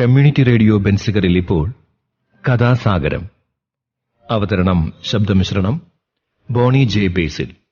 Community radio ബെൻസിഗറിൽ ഇപ്പോൾ കഥാസാഗരം. അവതരണം ശബ്ദമിശ്രണം. ബോണി ജെ ബേസിൽ.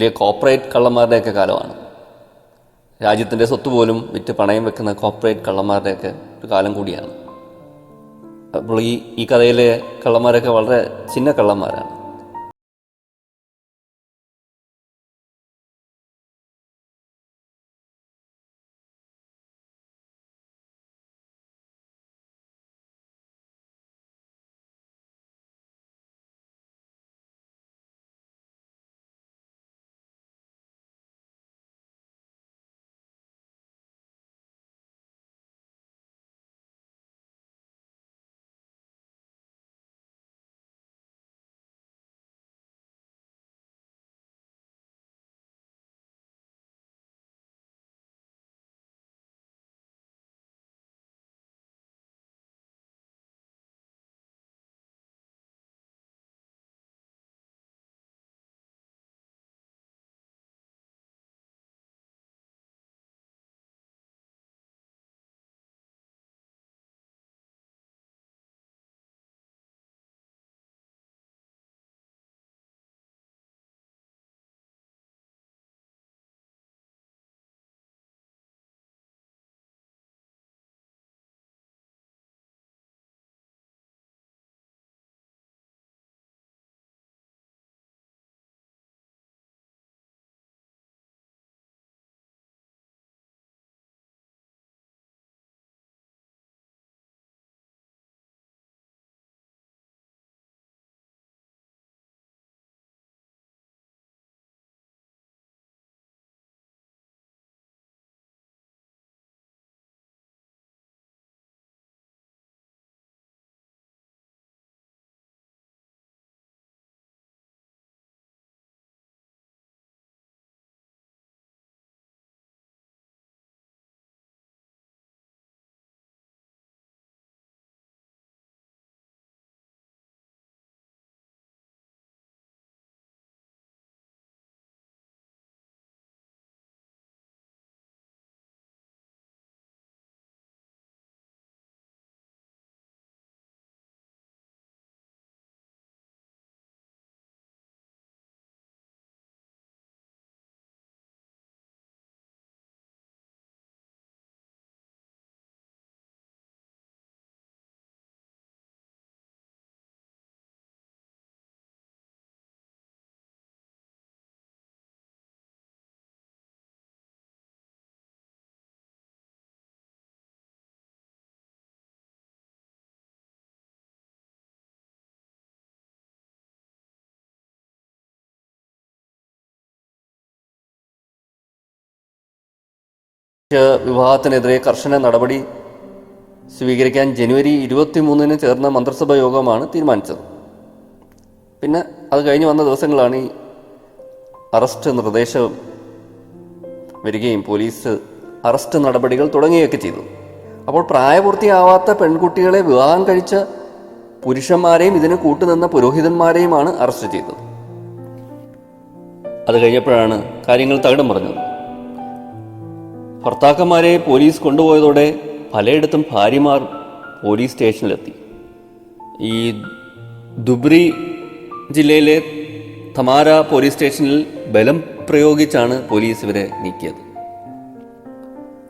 വലിയ കോപ്പറേറ്റ് കള്ളന്മാരുടെയൊക്കെ കാലമാണ്. രാജ്യത്തിന്റെ സ്വത്ത് പോലും വിറ്റ് പണയം വെക്കുന്ന കോപ്പറേറ്റ് കള്ളന്മാരുടെയൊക്കെ ഒരു കാലം കൂടിയാണ്. അപ്പോൾ ഈ ഈ കഥയിലെ കള്ളന്മാരൊക്കെ വളരെ ചിന്ന കള്ളന്മാരാണ്. വിവാഹത്തിനെതിരെ കർശന നടപടി സ്വീകരിക്കാൻ ജനുവരി ഇരുപത്തി മൂന്നിന് ചേർന്ന മന്ത്രിസഭാ യോഗമാണ് തീരുമാനിച്ചത്. പിന്നെ അത് കഴിഞ്ഞ് വന്ന ദിവസങ്ങളാണ് ഈ അറസ്റ്റ് നിർദ്ദേശം വരികയും പോലീസ് അറസ്റ്റ് നടപടികൾ തുടങ്ങുകയൊക്കെ ചെയ്തു. അപ്പോൾ പ്രായപൂർത്തിയാവാത്ത പെൺകുട്ടികളെ വിവാഹം കഴിച്ച പുരുഷന്മാരെയും ഇതിന് കൂട്ടുനിന്ന പുരോഹിതന്മാരെയുമാണ് അറസ്റ്റ് ചെയ്തത്. അത് കഴിഞ്ഞപ്പോഴാണ് കാര്യങ്ങൾ തകിടം പറഞ്ഞത് ഭർത്താക്കന്മാരെ പോലീസ് കൊണ്ടുപോയതോടെ പലയിടത്തും ഭാര്യമാർ പോലീസ് സ്റ്റേഷനിലെത്തി. ഈ ദുബ്രി ജില്ലയിലെ തമാര പോലീസ് സ്റ്റേഷനിൽ ബലം പ്രയോഗിച്ചാണ് പോലീസ് ഇവരെ നീക്കിയത്.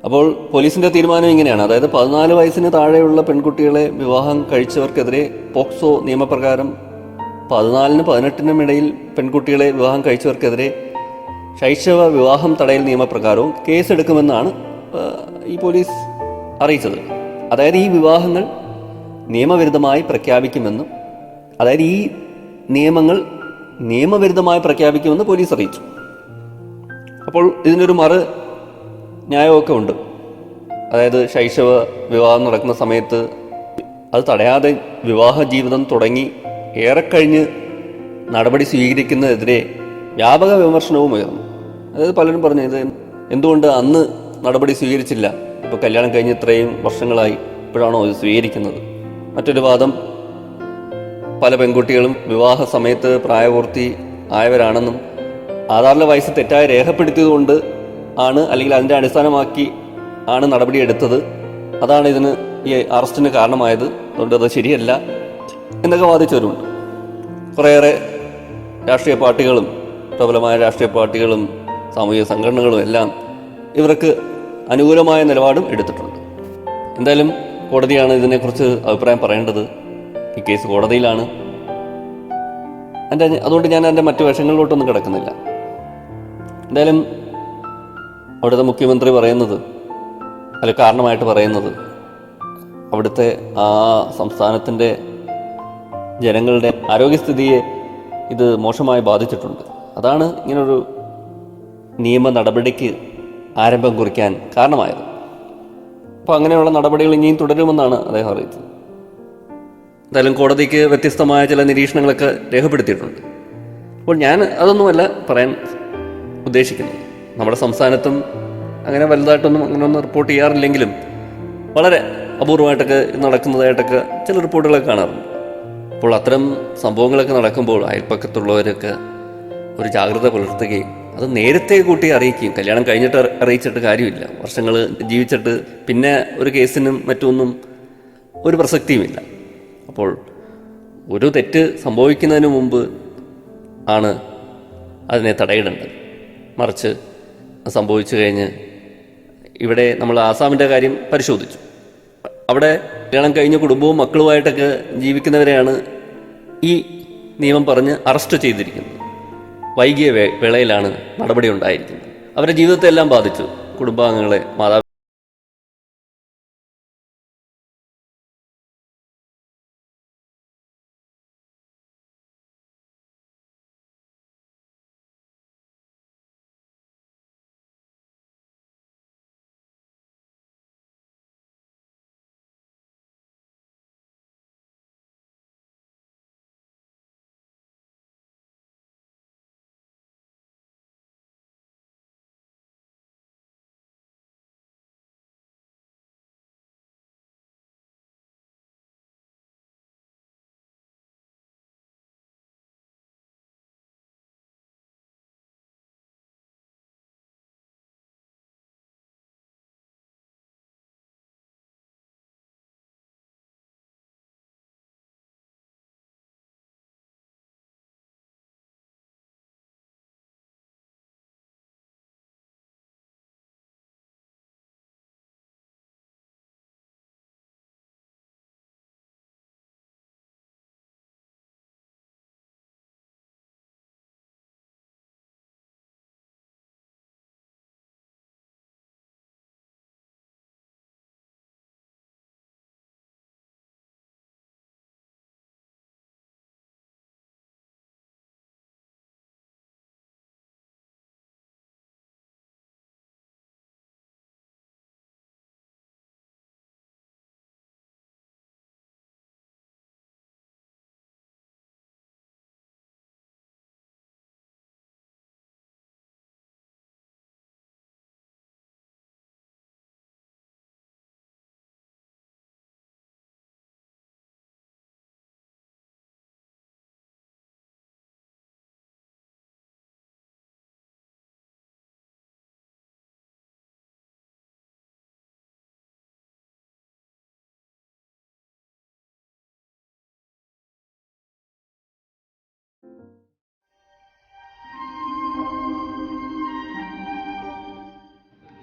അപ്പോൾ പോലീസിന്റെ തീരുമാനം ഇങ്ങനെയാണ്. അതായത് പതിനാല് വയസ്സിന് താഴെയുള്ള പെൺകുട്ടികളെ വിവാഹം കഴിച്ചവർക്കെതിരെ പോക്സോ നിയമപ്രകാരം പതിനാലിനും പതിനെട്ടിനും ഇടയിൽ പെൺകുട്ടികളെ വിവാഹം കഴിച്ചവർക്കെതിരെ ശൈശവ വിവാഹം തടയൽ നിയമപ്രകാരവും കേസെടുക്കുമെന്നാണ് ഈ പോലീസ് അറിയിച്ചത്. അതായത് ഈ വിവാഹങ്ങൾ നിയമവിരുദ്ധമായി പ്രഖ്യാപിക്കുമെന്നും അതായത് ഈ നിയമങ്ങൾ നിയമവിരുദ്ധമായി പ്രഖ്യാപിക്കുമെന്ന് പോലീസ് അറിയിച്ചു. അപ്പോൾ ഇതിനൊരു മറു ന്യായമൊക്കെ ഉണ്ട്. അതായത് ശൈശവ വിവാഹം നടക്കുന്ന സമയത്ത് അത് തടയാതെ വിവാഹ ജീവിതം തുടങ്ങി ഏറെ കഴിഞ്ഞ് നടപടി സ്വീകരിക്കുന്നതിനെതിരെ വ്യാപക വിമർശനവും ഉയർന്നു. അതായത് പലരും പറഞ്ഞു ഇത് എന്തുകൊണ്ട് അന്ന് നടപടി സ്വീകരിച്ചില്ല? ഇപ്പോൾ കല്യാണം കഴിഞ്ഞ് ഇത്രയും വർഷങ്ങളായി ഇപ്പോഴാണോ ഇത് സ്വീകരിക്കുന്നത്? മറ്റൊരു വാദം പല പെൺകുട്ടികളും വിവാഹ സമയത്ത് പ്രായപൂർത്തി ആയവരാണെന്നും ആധാറിലെ വയസ്സ് തെറ്റായി രേഖപ്പെടുത്തിയതുകൊണ്ട് ആണ് അല്ലെങ്കിൽ അതിന്റെ അടിസ്ഥാനമാക്കി ആണ് നടപടി എടുത്തത്. അതാണ് ഇതിന് ഈ അറസ്റ്റിന് കാരണമായത്. അതുകൊണ്ട് അത് ശരിയല്ല എന്നൊക്കെ വാദിച്ചവരുണ്ട്. കുറേയേറെ രാഷ്ട്രീയ പാർട്ടികളും പ്രബലമായ രാഷ്ട്രീയ പാർട്ടികളും സാമൂഹിക സംഘടനകളും എല്ലാം ഇവർക്ക് അനുകൂലമായ നിലപാടും എടുത്തിട്ടുണ്ട്. എന്തായാലും കോടതിയാണ് ഇതിനെക്കുറിച്ച് അഭിപ്രായം പറയേണ്ടത്. ഈ കേസ് കോടതിയിലാണ്. എന്റെ അതുകൊണ്ട് ഞാൻ എന്റെ മറ്റു വശങ്ങളിലോട്ടൊന്നും കിടക്കുന്നില്ല. എന്തായാലും അവിടുത്തെ മുഖ്യമന്ത്രി പറയുന്നത് അല്ല കാരണമായിട്ട് പറയുന്നത് അവിടുത്തെ ആ സംസ്ഥാനത്തിന്റെ ജനങ്ങളുടെ ആരോഗ്യസ്ഥിതിയെ ഇത് മോശമായി ബാധിച്ചിട്ടുണ്ട്. അതാണ് ഇങ്ങനൊരു നിയമ നടപടിക്ക് ആരംഭം കുറിക്കാൻ കാരണമായത്. അപ്പോൾ അങ്ങനെയുള്ള നടപടികൾ ഇനിയും തുടരുമെന്നാണ് അദ്ദേഹം അറിയിച്ചത്. എന്തായാലും കോടതിക്ക് വ്യത്യസ്തമായ ചില നിരീക്ഷണങ്ങളൊക്കെ രേഖപ്പെടുത്തിയിട്ടുണ്ട്. അപ്പോൾ ഞാൻ അതൊന്നുമല്ല പറയാൻ ഉദ്ദേശിക്കുന്നത്. നമ്മുടെ സംസ്ഥാനത്തും അങ്ങനെ വലുതായിട്ടൊന്നും അങ്ങനെ ഒന്നും റിപ്പോർട്ട് ചെയ്യാറില്ലെങ്കിലും വളരെ അപൂർവമായിട്ടൊക്കെ നടക്കുന്നതായിട്ടൊക്കെ ചില റിപ്പോർട്ടുകളൊക്കെ കാണാറുണ്ട്. അപ്പോൾ അത്തരം സംഭവങ്ങളൊക്കെ നടക്കുമ്പോൾ അയൽപ്പക്കത്തുള്ളവരൊക്കെ ഒരു ജാഗ്രത പുലർത്തുകയും അത് നേരത്തെ കൂട്ടി അറിയിക്കും കല്യാണം കഴിഞ്ഞിട്ട് അറിയിച്ചിട്ട് കാര്യമില്ല. വർഷങ്ങൾ ജീവിച്ചിട്ട് പിന്നെ ഒരു കേസിനും മറ്റൊന്നും ഒരു പ്രസക്തിയുമില്ല. അപ്പോൾ ഒരു തെറ്റ് സംഭവിക്കുന്നതിന് മുമ്പ് ആണ് അതിനെ തടയിടേണ്ടത്. മറിച്ച് സംഭവിച്ചു കഴിഞ്ഞ് ഇവിടെ നമ്മൾ ആസാമിന്റെ കാര്യം പരിശോധിച്ചു. അവിടെ കല്യാണം കഴിഞ്ഞ കുടുംബവും മക്കളുമായിട്ടൊക്കെ ജീവിക്കുന്നവരെയാണ് ഈ നിയമം പറഞ്ഞ് അറസ്റ്റ് ചെയ്തിരിക്കുന്നത്. വൈകിയ വേളയിലാണ് നടപടി ഉണ്ടായിരിക്കുന്നത് അവരുടെ ജീവിതത്തെ എല്ലാം ബാധിച്ചു. കുടുംബാംഗങ്ങളെ മാതാ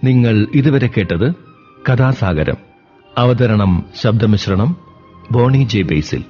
നിങ്ങൾ ഇതുവരെ കേട്ടത് കഥാസാഗരം അവതരണം ശബ്ദമിശ്രണം ബോണി ജെ ബേസിൽ.